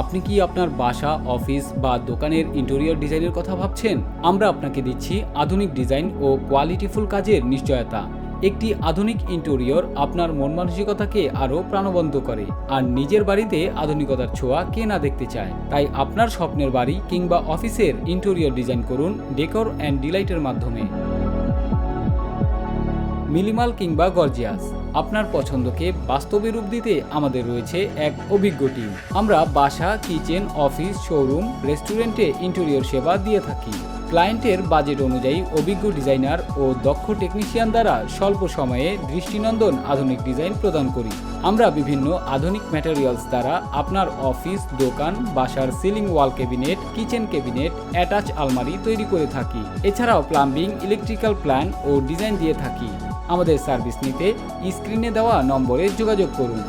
আপনি কি আপনার বাসা, অফিস বা দোকানের ইন্টেরিয়র ডিজাইনের কথা ভাবছেন? আমরা আপনাকে দিচ্ছি আধুনিক ডিজাইন ও কোয়ালিটিফুল কাজের নিশ্চয়তা। একটি আধুনিক ইন্টেরিয়র আপনার মন মানসিকতাকে আরও প্রাণবন্ত করে আর নিজের বাড়িতে আধুনিকতার ছোঁয়া কে না দেখতে চায়? তাই আপনার স্বপ্নের বাড়ি কিংবা অফিসের ইন্টেরিয়র ডিজাইন করুন ডেকর অ্যান্ড ডিলাইটের মাধ্যমে। মিনিমাল কিংবা গর্জিয়াস আপনার পছন্দকে বাস্তবে রূপ দিতে আমাদের রয়েছে এক অভিজ্ঞ টিম। আমরা বাসা, কিচেন, অফিস, শোরুম, রেস্টুরেন্টে ইন্টেরিয়র সেবা দিয়ে থাকি। ক্লায়েন্টের বাজেট অনুযায়ী অভিজ্ঞ ডিজাইনার ও দক্ষ টেকনিশিয়ান দ্বারা স্বল্প সময়ে দৃষ্টিনন্দন আধুনিক ডিজাইন প্রদান করি। আমরা বিভিন্ন আধুনিক ম্যাটেরিয়ালস দ্বারা আপনার অফিস, দোকান, বাসার ceiling wall cabinet kitchen cabinet attach আলমারি তৈরি করে থাকি। এছাড়াও প্লাম্বিং ইলেকট্রিক্যাল প্ল্যান ও ডিজাইন দিয়ে থাকি। আমাদের সার্ভিস নিতে স্ক্রিনে দেওয়া নম্বরে যোগাযোগ করুন।